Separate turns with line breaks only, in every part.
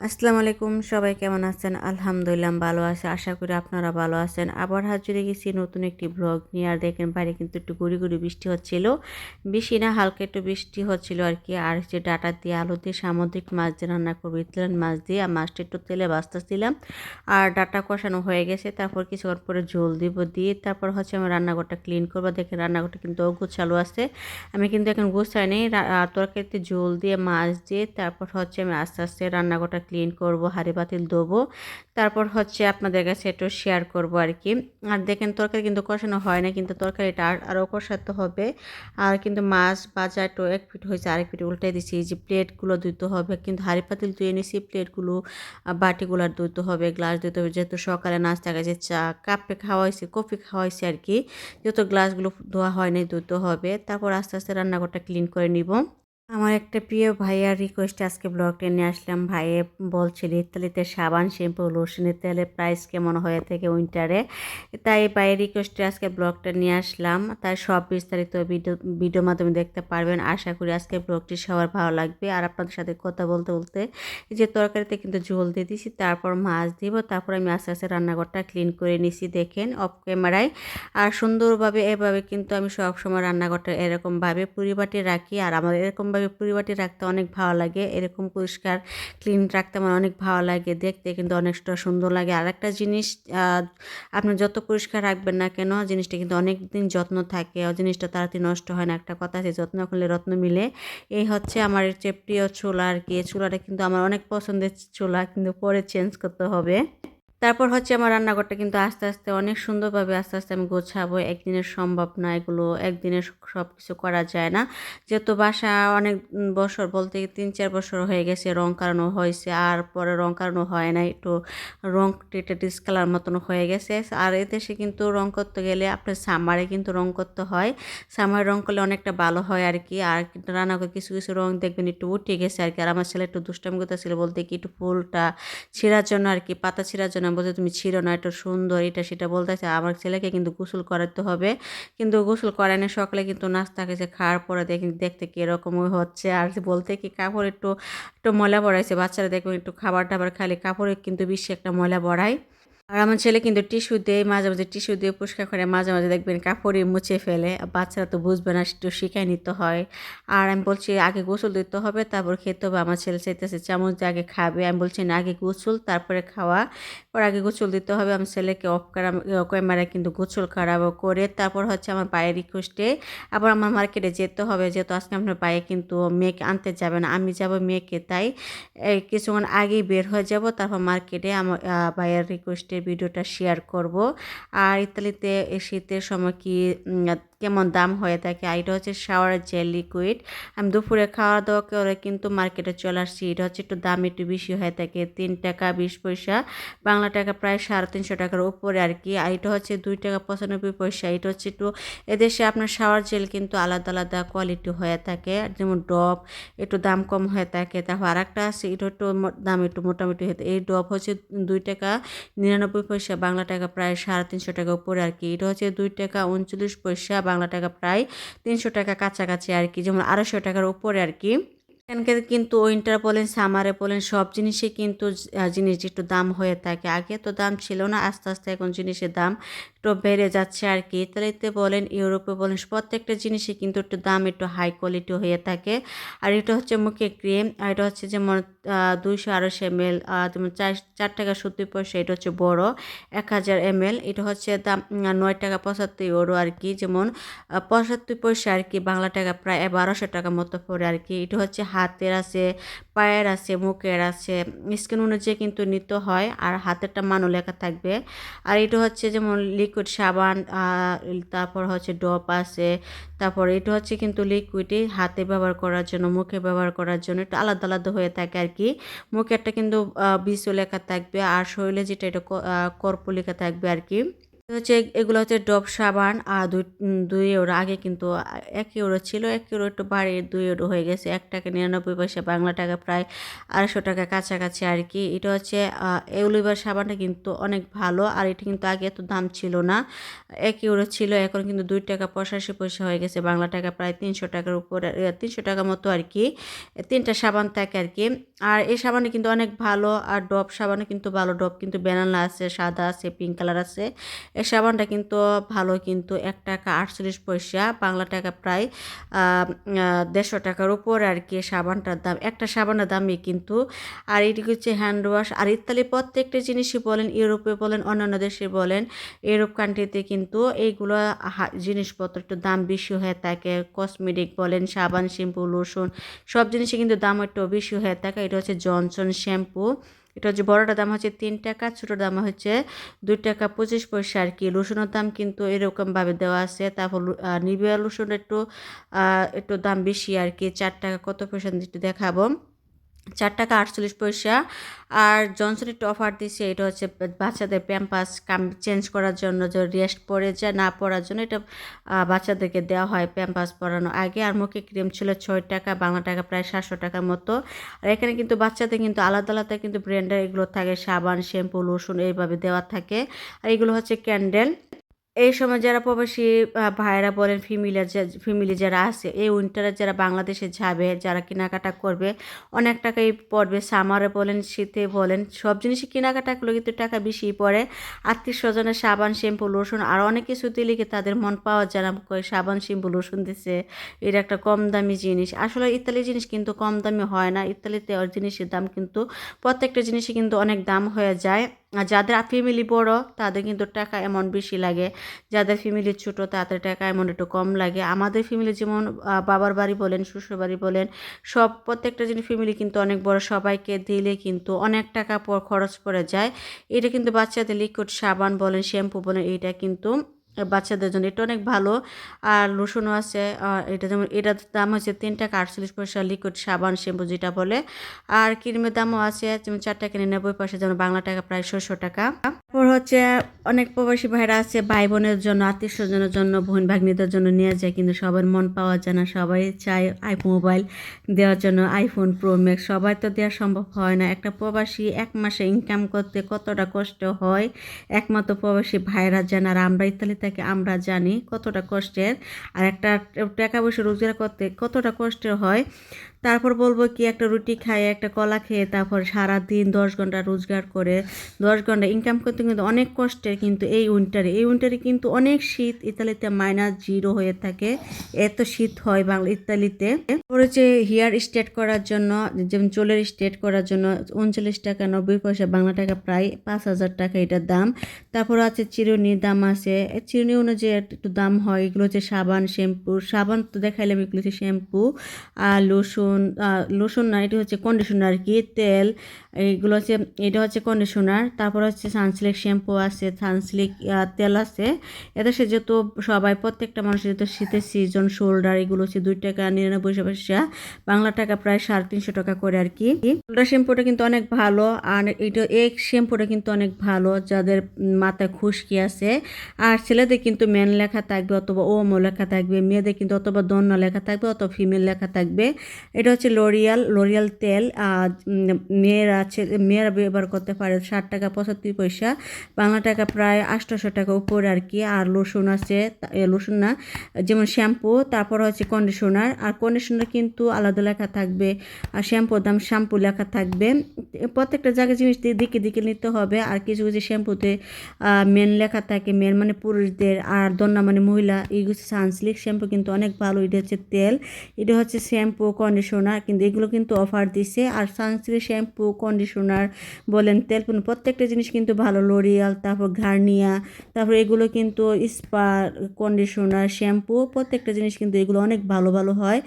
আসসালামু আলাইকুম, সবাই কেমন আছেন? আলহামদুলিল্লাহ ভালো আছে, আশা করি আপনারা ভালো আছেন। আবার হাজিরে গেছি নতুন একটি ব্লগ নিয়ে। আর দেখেন বাইরে কিন্তু একটু গুড়ি গুড়ি বৃষ্টি হচ্ছিল। বেশি না, হালকা একটু বৃষ্টি হচ্ছিল আর কি। আর যে ডাটা দিয়ে আলু দিয়ে সামুদ্রিক মাছ দিয়ে রান্না করব ইতলান মাছ দিয়ে। আর মাছটা একটু তেলে বাঁচতেছিলাম আর ডাটা কষানো হয়ে গেছে। তারপর কিছুক্ষণ পরে ঝোল দিব দিয়ে তারপর হচ্ছে আমি রান্নাঘরটা ক্লিন করব। দেখেন রান্নাঘরটা কিন্তু চালু আছে। আমি কিন্তু এখন গুছাই নেই। তরকারিতে ঝোল দিয়ে মাছ দিয়ে তারপর হচ্ছে আমি আস্তে আস্তে রান্নাঘরটা ক্লিন করব, হাড়ি বাতিল দেবো তারপর হচ্ছে আপনাদের কাছে একটু শেয়ার করব আর কি। আর দেখেন তরকারি কিন্তু কষানো হয় না, কিন্তু তরকারিটা আর, আরও কষাতে হবে। আর কিন্তু মাছ বাজা একটু এক ফিট হয়েছে, আরেক ফিট উল্টে দিছি। যে প্লেটগুলো ধুইতে হবে, কিন্তু হাড়ি পাতিল ধুয়ে নিছি, প্লেটগুলো বাটিগুলো ধুইতে হবে গ্লাস ধুইতে হবে। যেহেতু সকালে নাস্তা গেছে চা কাপে খাওয়াইছে কফি খাওয়াইছে আর কি, যেহেতু গ্লাসগুলো ধোয়া হয়নি ধুতে হবে। তারপর আস্তে আস্তে রান্নাঘরটা ক্লিন করে নিব। আমার একটা প্রিয় ভাইয়ার রিকোয়েস্ট আজকে ব্লগটা নিয়ে আসলাম। ভাইয়ে বলছিল, ইতালিতে সাবান শ্যাম্পু লোশনের তেলের প্রাইস কেমন হয়ে থাকে উইন্টারে তাই ভাইয়ের রিকোয়েস্টে আজকে ব্লগটা নিয়ে আসলাম। তাই সব বিস্তারিত ভিডিও ভিডিও মাধ্যমে দেখতে পারবেন। আশা করি আজকে ব্লগটি সবার ভালো লাগবে। আর আপনাদের সাথে কথা বলতে বলতে যে তরকারিতে কিন্তু ঝোল দিয়ে দিছি, তারপর মাছ দিব, তারপর আমি আস্তে আস্তে রান্নাঘরটা ক্লিন করে নিছি। দেখেন অফ ক্যামেরায় আর সুন্দরভাবে এভাবে কিন্তু আমি সবসময় রান্নাঘরটা এরকমভাবে পরিবাটি রাখি। আর আমার এরকম এরকমভাবে পরিবারটি রাখতে অনেক ভালো লাগে। এরকম পরিষ্কার ক্লিন রাখতে আমার অনেক ভালো লাগে। দেখতে কিন্তু অনেকটা সুন্দর লাগে। আর একটা জিনিস আপনি যত পরিষ্কার রাখবেন না কেন, জিনিসটা কিন্তু অনেক দিন যত্ন থাকে। জিনিসটা তাড়াতাড়ি নষ্ট হয় না। একটা কথা আছে, যত্ন করলে রত্ন মিলে। এই হচ্ছে আমার যে প্রিয় চুলা আর কি। চুলাটা কিন্তু আমার অনেক পছন্দের চুলা, কিন্তু পরে চেঞ্জ করতে হবে। তারপর হচ্ছে আমার রান্নাঘরটা কিন্তু আস্তে আস্তে অনেক সুন্দরভাবে আস্তে আস্তে আমি গোছাবো। একদিনের সম্ভব না এগুলো, একদিনে সব কিছু করা যায় না। যেহেতু বাসা অনেক বছর বলতে তিন চার বছর হয়ে গেছে, রং কারণও হয়েছে, আর পরে রং কারণও হয় না, একটু রং টেটে ডিসকালার মতন হয়ে গেছে। আর এদেশে কিন্তু রং করতে গেলে আপনার সামারে কিন্তু রং করতে হয়। সামারে রং করলে অনেকটা ভালো হয় আর কি আর রান্নাঘর কিছু কিছু রং দেখবেন একটু উঠে গেছে আর কি আর আমার ছেলে একটু দুষ্টামি করতেছিল বলতে কি, একটু ফুলটা ছিঁড়ার জন্য আর কি পাতা ছিঁড়ার জন্য বলতে তুমি ছিল না এটা সুন্দর, এটা সেটা বলতেছে, আমার ছেলেকে কিন্তু গোসল করাতে হবে। কিন্তু গোসল করায় না সকালে কিন্তু নাস্তা খেয়েছে, খাওয়ার পরে দেখি, দেখতে কীরকম হচ্ছে। আর বলতে কি, কাপড় একটু একটু ময়লা বড়াইছে বাচ্চারা দেখবেন একটু খাবার টাবার খালি কাপড়ে কিন্তু বেশি একটা ময়লা বড়ায় আর আমার ছেলে কিন্তু টিস্যু দিয়ে মাঝে মাঝে টিস্যু দিয়ে পরিষ্কার করে মাঝে মাঝে দেখবেন কাপড়ে মুছে ফেলে। বাচ্চারা তো বুঝবে না, একটু শিখাই নিতে হয়। আর আমি বলছি, আগে গোসল দিতে হবে, তারপর খেতে হবে। আমার ছেলে চাইতেছে, চামচ দিয়ে আগে খাবে। আমি বলছি, না, আগে গোসল, তারপরে খাওয়া। পর আগে গোসল দিতে হবে। আমার ছেলেকে অফ করা কিন্তু গোসল করাবো করে। তারপর হচ্ছে আমার পায়ের রিকোয়েস্টে আবার আমার মার্কেটে যেতে হবে। যেহেতু আজকে আপনার পায়ে কিন্তু মেয়েকে আনতে যাবে না, আমি যাব মেয়েকে। তাই কিছুক্ষণ আগেই বের হয়ে যাব। তারপর মার্কেটে আমার পায়ের রিকোয়েস্টে ভিডিওটা শেয়ার করব। আর ইতালিতে শীতের সময় কি কেমন দাম হয়ে থাকে। আর এটা হচ্ছে শাওয়ার জেল লিকুইড আমি দুপুরে খাওয়া দাওয়া করে কিন্তু মার্কেটে চলে আসছি। এটা হচ্ছে একটু দাম একটু বেশি হয়ে থাকে। তিন টাকা বিশ পয়সা। বাংলা টাকা প্রায় সাড়ে তিনশো টাকার উপরে আর কি। আর এটা হচ্ছে দুই টাকা পঁচানব্বই পয়সা। এটা হচ্ছে একটু এদেশে আপনার শাওয়ার জেল কিন্তু আলাদা আলাদা কোয়ালিটি হয়ে থাকে। যেমন ডব, একটু দাম কম হয়ে থাকে। তারপর আর একটা আছে, এটা একটু দাম একটু মোটামুটি হয়ে এই ডব হচ্ছে দুই টাকা নিরানব্বই পয়সা। বাংলা টাকা প্রায় সাড়ে তিনশো টাকা উপরে আর কি। এটা হচ্ছে দুই টাকা উনচল্লিশ পয়সা। বাংলা টাকা প্রায় তিনশো টাকা কাছাকাছি আর কি, যেমন আড়াইশো টাকার উপরে আর কি। এখানকার কিন্তু উইন্টার বলেন সামারে বলেন সব জিনিসে কিন্তু জিনিস একটু দাম হয়ে থাকে। আগে তো দাম ছিল না, আস্তে আস্তে এখন জিনিসের দাম একটু বেড়ে যাচ্ছে আর কি। ইতালিতে বলেন ইউরোপে বলেন, প্রত্যেকটা জিনিসে কিন্তু একটু দাম একটু হাই কোয়ালিটি হয়ে থাকে। আর এটা হচ্ছে মুখে ক্রিম আর এটা হচ্ছে যেমন দুইশো আড়াইশো এম এল যেমন চার চার টাকা সত্তর পয়সা, এটা হচ্ছে বড়। এক হাজার এম এল এটা হচ্ছে দাম নয় টাকা পঁচাত্তর ইউরো আর কি, যেমন পঁচাত্তর পয়সা আর কি, বাংলা টাকা প্রায় বারোশো টাকা মতো পড়ে আর কি। এটা হচ্ছে হাতের আছে, পায়ের আছে, মুখের আছে, স্কিন অনুযায়ী কিন্তু নিতে হয়, আর হাতেরটা মানও লেখা থাকবে। আর এটা হচ্ছে যেমন লিকুইড সাবান তারপর হচ্ছে ডপ আছে, তারপর এটা হচ্ছে কিন্তু লিকুইডই হাতে ব্যবহার করার জন্য, মুখে ব্যবহার করার জন্য, একটু আলাদা আলাদা হয়ে থাকে আর কি মুখেরটা কিন্তু বিচলেখা লেখা থাকবে আর শরীরে যেটা এটা কর্প লেখা থাকবে আর কি। হচ্ছে, এগুলো হচ্ছে ডব সাবান আর দুই দুই ইউরো আগে কিন্তু এক ইউরো ছিল, এক ইউরো একটু বাড়ি, দুই ইউরো হয়ে গেছে। এক টাকা নিরানব্বই পয়সা, বাংলা টাকা প্রায় আড়াইশো টাকা কাছাকাছি আর কি। এটা হচ্ছে এউলিভার সাবানটা কিন্তু অনেক ভালো আর এটা কিন্তু আগে এত দাম ছিল না। এক ইউরো ছিল, এখন কিন্তু দুই টাকা পঁচাশি পয়সা হয়ে গেছে, বাংলা টাকা প্রায় তিনশো টাকার উপরে তিনশো টাকা মতো আর কি। তিনটা সাবান থাকে আর কি। আর এই সাবানটা কিন্তু অনেক ভালো, আর ডব সাবানও কিন্তু ভালো, ডব কিন্তু ব্যানানা আছে, সাদা আছে, পিঙ্ক কালার আছে। এই সাবানটা কিন্তু ভালো, কিন্তু এক টাকা আটচল্লিশ পয়সা, বাংলা টাকা প্রায় দেড়শো টাকার উপর আর কি সাবানটার দাম। একটা সাবানের দামই কিন্তু, আর এটি হচ্ছে হ্যান্ড ওয়াশ আর ইত্যাদি প্রত্যেকটা জিনিসই বলেন, ইউরোপে বলেন, অন্যান্য দেশে বলেন ইউরোপ কান্ট্রিতে কিন্তু এইগুলো জিনিসপত্র একটু দাম বেশি হয়ে থাকে। কসমেটিক বলেন, সাবান, শ্যাম্পু লোশন সব জিনিসই কিন্তু দাম একটু বেশি হয়ে থাকে। এটা হচ্ছে জনসন শ্যাম্পু এটা হচ্ছে বড়টা দাম হচ্ছে তিন টাকা ছোটোর দাম হচ্ছে দুই টাকা পঁচিশ পয়সা আর কি। রসুনের দাম কিন্তু এরকমভাবে দেওয়া আছে। তারপর নিবিয়া রসুন একটু একটু দাম বেশি আর কি। চার টাকা কত পয়সা একটু দেখাবো। চার টাকা আটচল্লিশ পয়সা। আর জনসন একটু অফার দিচ্ছে এটা হচ্ছে বাচ্চাদের প্যাম্পাস কাম চেঞ্জ করার জন্য, যে রেস্ট পরে যায়, না পড়ার জন্য এটা বাচ্চাদেরকে দেওয়া হয় প্যাম্পাস পরানো। আগে আর মুখে ক্রিম ছিল ছয় টাকা, বাংলা টাকা প্রায় সাতশো টাকার মতো। আর এখানে কিন্তু বাচ্চাদের কিন্তু আলাদা আলাদা কিন্তু ব্র্যান্ডের এগুলো থাকে, সাবান, শ্যাম্পু লোশন এইভাবে দেওয়া থাকে। আর এগুলো হচ্ছে ক্যান্ডেল এই সময় যারা প্রবাসী ভাইয়েরা বলেন ফ্যামিলি ফ্যামিলি যারা আছে, এই উইন্টারে যারা বাংলাদেশে যাবে, যারা কেনাকাটা করবে, অনেক টাকাই পড়বে। সামারে বলেন, শীতে বলেন, সব জিনিসই কেনাকাটা করলে কিন্তু টাকা বেশি পড়ে। আত্মীয় স্বজনের সাবান শ্যাম্পু লোশন আর অনেক কিছু দিলে তাদের মন পাওয়া না সাবান শ্যাম্পু লোশন দিছে, এটা একটা কম দামি জিনিস। আসলে ইতালি জিনিস কিন্তু কম দামি হয় না। ইতালিতে জিনিসের দাম কিন্তু প্রত্যেকটা জিনিসই কিন্তু অনেক দাম হয়ে যায়। আর যাদের ফ্যামিলি বড়, তাদের কিন্তু টাকা এমন বেশি লাগে। যাদের ফ্যামিলি ছোট, তাদের টাকা এমন একটু কম লাগে। আমাদের ফ্যামিলি যেমন বাবার বাড়ি বলেন, শ্বশুর বাড়ি বলেন, সব প্রত্যেকটা জিনিস ফ্যামিলি কিন্তু অনেক বড়। সবাইকে দিলে কিন্তু অনেক টাকা খরচ পড়ে যায়। এটা কিন্তু বাচ্চাদের লিকুইড সাবান বলেন শ্যাম্পু বলেন, এইটা কিন্তু বাচ্চাদের জন্য। এটা অনেক ভালো। আর লোশনও আছে এটা যেমন এটার দাম হচ্ছে তিন টাকা আটচল্লিশ পয়সা লিকুইড সাবান শ্যাম্পু যেটা বলে। আর ক্রিমের দামও আছে, যেমন চার টাকা নিরানব্বই পয়সা, যেমন বাংলা টাকা প্রায় ছশো টাকা। তারপর হচ্ছে অনেক প্রবাসী ভাইরা আছে ভাই বোনের জন্য আত্মীয় স্বজনের জন্য বোন ভাগ্নিদের জন্য নিয়ে যায়, কিন্তু সবার মন পাওয়া যায় না। সবাই চায় আই মোবাইল দেওয়ার জন্য আইফোন প্রো ম্যাক্স সবাই তো দেওয়া সম্ভব হয় না। একটা প্রবাসী এক মাসে ইনকাম করতে কতটা কষ্ট হয়? একমাত্র প্রবাসী ভাইরা আর আমরা ইতালি থেকে আমরা জানি কতটা কষ্টের। আর একটা টাকা পয়সা রোজগার করতে কতটা কষ্টের হয় তারপর বলব কি, একটা রুটি খায় একটা কলা খেয়ে তারপর সারা দিন দশ ঘণ্টা রোজগার করে দশ ঘণ্টা ইনকাম করতে কিন্তু অনেক কষ্টের, কিন্তু এই উইন্টারে এই উইন্টারে কিন্তু অনেক শীত ইতালিতে মাইনাস জিরো হয়ে থাকে, এত শীত হয় বাংলা, ইতালিতে। হচ্ছে হেয়ার স্ট্রেট করার জন্য, যেমন চুলের স্ট্রেট করার জন্য উনচল্লিশ টাকা, নব্বই পয়সা, বাংলা টাকা প্রায় পাঁচ হাজার টাকা এটার দাম। তারপর আছে চিরুনির দাম আছে চিরুনি অনুযায়ী একটু দাম হয়, এগুলো হচ্ছে সাবান শ্যাম্পু সাবান তো দেখাইলাম, এগুলো হচ্ছে শ্যাম্পু আর লোশন লোশন না, এটা হচ্ছে কন্ডিশনার কি, তেল এইগুলো হচ্ছে, এটা হচ্ছে কন্ডিশনার তারপর হচ্ছে সানসিল্ক শ্যাম্পু আছে সানসিল্ক তেল আছে। এদেশে যেহেতু সবাই, প্রত্যেকটা মানুষের যেহেতু শীতের সিজন শোল্ডার এগুলো হচ্ছে দুই টাকা নিরানব্বই পয়সা, বাংলা টাকা প্রায় সাড়ে তিনশো টাকা করে আর কি। শোল্ডার শ্যাম্পুটা কিন্তু অনেক ভালো, আর এটা, এই শ্যাম্পুটা কিন্তু অনেক ভালো, যাদের মাথায় খুশকি আছে, আর ছেলেদের কিন্তু মেন লেখা থাকবে অথবা ওমো লেখা থাকবে, মেয়েদের কিন্তু অথবা দন্য লেখা থাকবে অথবা ফিমেল লেখা থাকবে। এটা হচ্ছে লোরিয়াল লোরিয়াল তেল মেয়েরা ছে- মেয়েরা ব্যবহার করতে পারে ষাট টাকা পঁচাত্তর পয়সা, বাংলা টাকা প্রায় আটশোশো টাকা উপরে আর কি, আর লোশন আছে লোশন না, যেমন শ্যাম্পু, তারপর হচ্ছে কন্ডিশনার আর কন্ডিশনার কিন্তু আলাদা লেখা থাকবে, আর শ্যাম্পুর দাম শ্যাম্পু লেখা থাকবে, প্রত্যেকটা জায়গায় জিনিস দিকে দিকে নিতে হবে, আর কিছু কিছু শ্যাম্পুতে মেন লেখা থাকে মেন মানে পুরুষদের, আর দন্না মানে মহিলা, এই হচ্ছে সানসিল্ক শ্যাম্পু কিন্তু অনেক ভালো, এটা হচ্ছে তেল, এটা হচ্ছে শ্যাম্পু কন্ডিশনার কিন্তু এগুলো কিন্তু অফার দিছে। আর সানস্ক্রিন শ্যাম্পু কন্ডিশনার বলেন, তেল প্রত্যেকটা জিনিস কিন্তু ভালো। লোরিয়াল তারপর গার্নিয়া তারপর এগুলো কিন্তু স্পা কন্ডিশনার শ্যাম্পু প্রত্যেকটা জিনিস কিন্তু এগুলো অনেক ভালো ভালো হয়।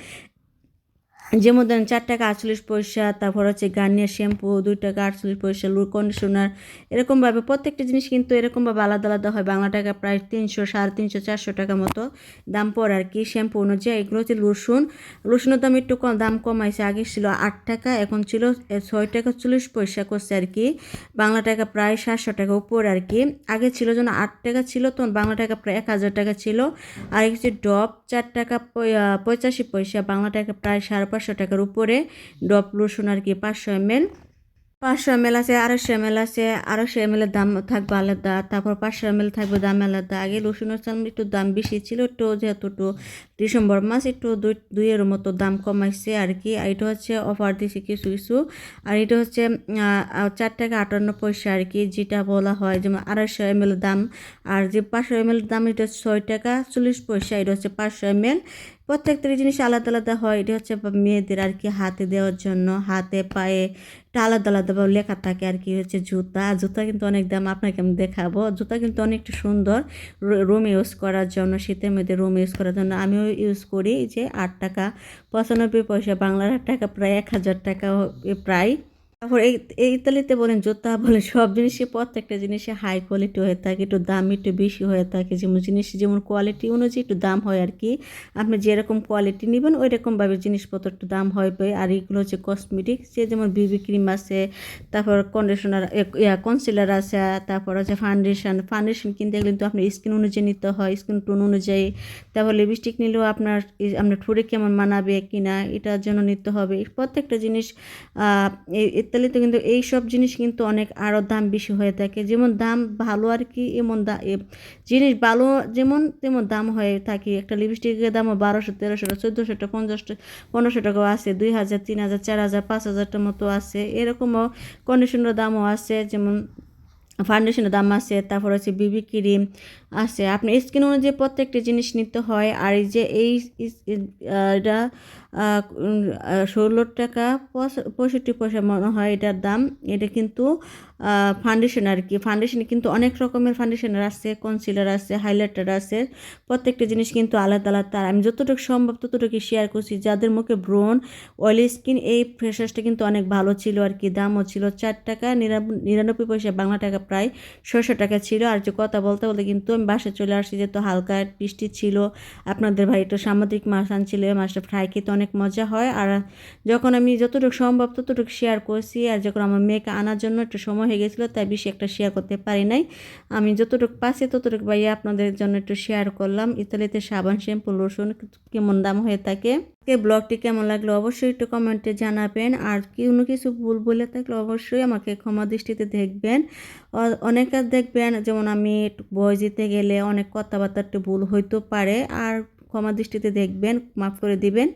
যেমন ধরেন চার টাকা আটচল্লিশ পয়সা, তারপর হচ্ছে গার্নিয়ার শ্যাম্পু, দুই টাকা আটচল্লিশ পয়সা, লুর কন্ডিশনার, এরকমভাবে প্রত্যেকটা জিনিস কিন্তু এরকমভাবে আলাদা আলাদা হয়। বাংলা টাকা প্রায় তিনশো, সাড়ে তিনশো, চারশো টাকা মতো দাম পড়ে আর কি শ্যাম্পু অনুযায়ী। এগুলো হচ্ছে রসুন রসুনের দাম একটু কম, দাম কমাইছে। আগে ছিল আট টাকা, এখন ছিল ছয় টাকা চল্লিশ পয়সা করছে আর কি। বাংলা টাকা প্রায় সাতশো টাকা উপরে আর কি। আগে ছিল যেন আট টাকা ছিল, তখন বাংলা টাকা প্রায় এক হাজার টাকা ছিল। আর হচ্ছে ডব, চার টাকা পঁচাশি পয়সা, বাংলা টাকা প্রায় সাড়ে পাঁচশো টাকার উপরে। ডব রসুন আর কি পাঁচশো এম এল। পাঁচশো এম এল আছে, আড়াইশো এম এল আছে। আড়াইশো এম এল দাম থাকবে আলাদা। তারপর পাঁচশো এম এল থাকবে দাম আলাদা। আগে রসুনের চাল একটু দাম বেশি ছিল, একটু যেহেতু একটু ডিসেম্বর মাস একটু দুই, দুইয়ের মতো দাম কমাইছে আর কি। আর এটা হচ্ছে অফার দিছে কিছু কিছু। আর এটা হচ্ছে চার টাকা আটান্ন পয়সা আর কি, যেটা বলা হয় যেমন আড়াইশো এম এল দাম। আর যে পাঁচশো এম এল দাম এটা ছয় টাকা চল্লিশ পয়সা, এটা হচ্ছে পাঁচশো এম এল। প্রত্যেকটা জিনিস আলাদা আলাদা হয়। এটা হচ্ছে মেয়েদের আর কি হাতে দেওয়ার জন্য, হাতে, পায়ে এটা আলাদা আলাদাভাবে লেখা থাকে আর কি হচ্ছে জুতা। জুতা কিন্তু অনেক দাম, আপনাকে আমি দেখাবো। জুতা কিন্তু অনেকটা সুন্দর রুম ইউজ করার জন্য, শীতের মধ্যে রুম ইউজ করার জন্য। আমিও ইউজ করি যে আট টাকা, পঁচানব্বই পয়সা, বাংলার আট টাকা, প্রায় এক হাজার টাকা প্রায়। তারপর এই এই ইতালিতে বলেন, জুতা বলেন, সব জিনিসই প্রত্যেকটা জিনিসে হাই কোয়ালিটি হয়ে থাকে, একটু দাম একটু বেশি হয়ে থাকে, যেমন জিনিস, যেমন কোয়ালিটি অনুযায়ী একটু দাম হয় আর কি। আপনি যেরকম কোয়ালিটি নেবেন ওই রকমভাবে জিনিসপত্র একটু দাম হবে আর এইগুলো হচ্ছে কসমেটিক যে যেমন বিবি ক্রিম আছে, তারপর কন্ডিশনার ইয়া কনসিলার আছে, তারপর হচ্ছে ফাউন্ডেশন ফাউন্ডেশন কিনতে গেলে কিন্তু আপনার স্কিন অনুযায়ী নিতে হয় স্কিন টোন অনুযায়ী। তারপর লিপস্টিক নিলেও আপনার আপনার ঠোঁটে কেমন মানাবে কিনা, এটার জন্য নিতে হবে। প্রত্যেকটা জিনিস ইত্যাদিতে কিন্তু এই সব জিনিস কিন্তু অনেক আরও দাম বেশি হয়ে থাকে। যেমন দাম ভালো আর কি, এমন দা জিনিস ভালো যেমন তেমন দাম হয়ে থাকে। একটা লিপস্টিকের দামও বারোশো, তেরোশো চোদ্দোশোটা পঞ্চাশটা পনেরোশো টাকাও আছে, দুই হাজার, তিন হাজার, চার হাজার, পাঁচ হাজারটার মতো আছে। এরকমও কন্ডিশনের দামও আছে, যেমন ফাউন্ডেশনের দাম আছে, তারপর হচ্ছে বিবি ক্রিম আছে। আপনি স্কিন অনুযায়ী প্রত্যেকটা জিনিস নিতে হয়। আর এই যে এই এটা ষোলো টাকা পঁয়ষ- পঁয়ষট্টি পয়সা মনে হয় এটার দাম। এটা কিন্তু ফাউন্ডেশন আর কি। ফাউন্ডেশনে কিন্তু অনেক রকমের ফাউন্ডেশনার আছে, কনসিলার আছে, হাইলাইটার আছে। প্রত্যেকটা জিনিস কিন্তু আলাদা আলাদা। আর আমি যতটুকু সম্ভব ততটুকু শেয়ার করছি। যাদের মুখে ব্রণ অয়েলি স্কিন এই ফ্রেশাসটা কিন্তু অনেক ভালো ছিল আর কি। দামও ছিল চার টাকা, নিরানব্বই পয়সা বাংলা টাকা প্রায় ছশো টাকা ছিল। আর যে কথা বলতে বলতে কিন্তু আমি বাসায় চলে আসছি যে তো হালকা বৃষ্টি ছিল। আপনাদের ভাই একটু সামুদ্রিক মাছ আনছিল মাছটা ফ্রাই খেতে অনেক মজা হয়। আর যখন আমি যতটুকু সম্ভব ততটুকু শেয়ার করছি, আর যখন আমার মেয়েকে আনার জন্য একটু সময় হয়ে গেছিল, তাই বেশি একটা শেয়ার করতে পারি নাই। আমি যতটুকু পাচ্ছি ততটুকু ভাইয়া আপনাদের জন্য একটু শেয়ার করলাম। ইতালিতে সাবান, শ্যাম্পু, রসুন কেমন দাম হয়ে থাকে? কে ব্লগটি কেমন লাগল অবশ্যই একটু কমেন্টে জানাবেন। আর কোনো কিছু ভুল বলে থাকলে অবশ্যই আমাকে ক্ষমা দৃষ্টিতে দেখবেন। অনেকে দেখবেন, যেমন আমি বই দিতে গেলে অনেক কথাবার্তা একটু ভুল হইতে পারে, আর ক্ষমা দৃষ্টিতে দেখবেন, মাফ করে দিবেন।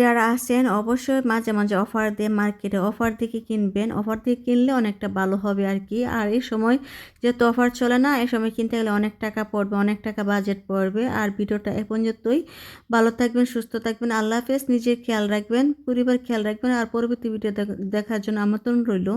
যারা আছেন, অবশ্যই মাঝে মাঝে অফার দিয়ে মার্কেটে অফার দিকে কিনবেন। অফার দিয়ে কিনলে অনেকটা ভালো হবে আর কি। আর এই সময় যেহেতু অফার চলে না, এই সময় কিনতে গেলে অনেক টাকা পড়বে, অনেক টাকা বাজেট পড়বে। আর ভিডিওটা এ পর্যন্তই। ভালো থাকবেন, সুস্থ থাকবেন। আল্লাহ হাফেজ। নিজের খেয়াল রাখবেন, পরিবার খেয়াল রাখবেন। আর পরবর্তী ভিডিও দেখার জন্য আমন্ত্রণ রইল।